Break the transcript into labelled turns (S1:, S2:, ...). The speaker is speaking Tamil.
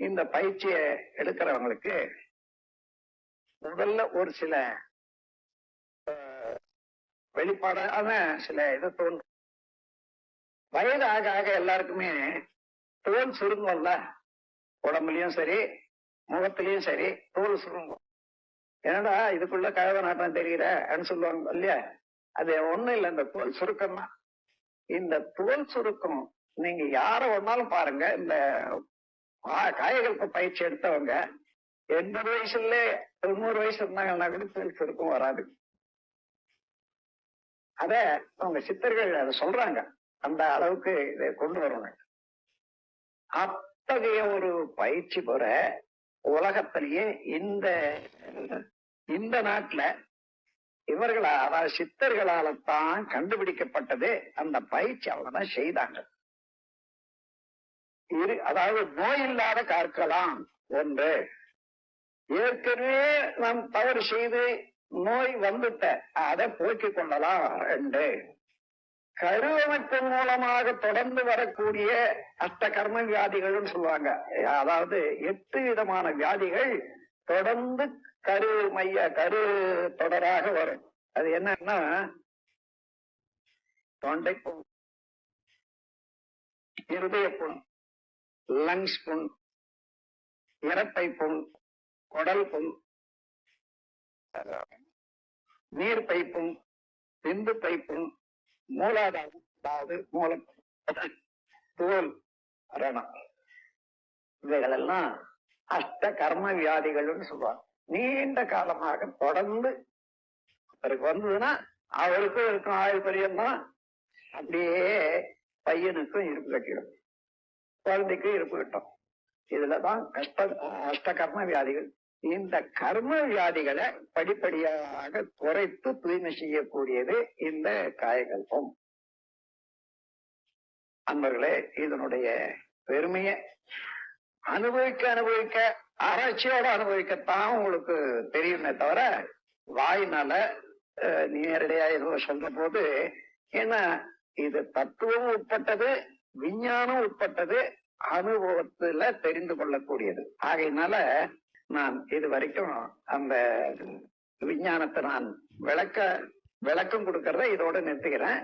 S1: இந்த பயிற்சியை எடுக்கிறவங்களுக்கு முதல்ல ஒரு சில வெளிப்பாடான சில இது தோன்றும் வயது ஆக ஆக எல்லாருக்குமே தோல் சுருங்கும்ல? உடம்புலயும் சரி முகத்திலயும் சரி தோல் சுருங்கும். என்னடா இதுக்குள்ள கழக நாட்டம் தெரியுறன்னு சொல்லுவாங்க இல்லையா? அது ஒண்ணும் இல்லை இந்த தோல் சுருக்கம் தான் இந்த தோல் சுருக்கம் நீங்க யார வந்தாலும் பாருங்க இந்த காயகல்ப பயிற்சி எடுத்தவங்க எண்பது வயசுல தொண்ணூறு வயசு இருந்தாங்கன்னா கூட சுருக்கம் வராது. அத அவங்க சித்தர்கள் அதை சொல்றாங்க. அந்த அளவுக்கு இதை கொண்டு வரணும். அத்தகைய ஒரு பயிற்சி பெற உலகத்திலேயே இந்த இந்த நாட்டுல இவர்களா அதாவது சித்தர்களால தான் கண்டுபிடிக்கப்பட்டது. அந்த பயிற்சி அவங்கதான் செய்தாங்க. இரு அதாவது நோய் இல்லாத காக்கலாம் ஒன்று ஏற்கனவே நாம் தவறு செய்து நோய் வந்துட்ட அதை போக்கிக் கொள்ளலாம் ரெண்டு கருவமைப்பு மூலமாக தொடர்ந்து வரக்கூடிய அஷ்ட கர்ம வியாதிகள்னு சொல்லுவாங்க. அதாவது எட்டு விதமான வியாதிகள் தொடர்ந்து கரு மைய கரு தொடராக வரும். அது என்னன்னா தொண்டை புண் இருதய புண் லங்ஸ் புண் இறப்பை புண் குடல் புண் நீர் பைப்பும் பிந்து பைப்பும் மூலாதாரம் அதாவது மூலம் தோல் ரணம் இவைகளெல்லாம் அஷ்ட கர்ம வியாதிகள்னு சொல்லுவாங்க. நீண்ட காலமாக தொடர்ந்து அவருக்கு வந்ததுன்னா அவருக்கும் இருக்கும் ஆயுள் பரியந்தான் அப்படியே பையனுக்கும் இருப்பு கட்டிடும் குழந்தைக்கு இருப்பு கட்டும். இதுலதான் கஷ்ட அஷ்ட கர்ம வியாதிகள் இந்த கர்ம வியாதிகளை படிப்படியாக குறைத்து தூய்மை செய்யக்கூடியது இந்த காயகல்பம். அன்பர்களே இதனுடைய பெருமையை அனுபவிக்க அனுபவிக்க ஆராய்ச்சியோட அனுபவிக்கத்தான் உங்களுக்கு தெரியுமே தவிர வாயினால அஹ், நேரடியா எதுவும் சொல்ற போது ஏன்னா இது தத்துவம் உட்பட்டது விஞ்ஞானம் உட்பட்டது அனுபவத்துல தெரிந்து கொள்ளக்கூடியது. ஆகையினால நான் இது வரைக்கும் அந்த விஞ்ஞானத்தை நான் விளக்க விளக்கம் கொடுக்கறத இதோட நிறுத்துகிறேன்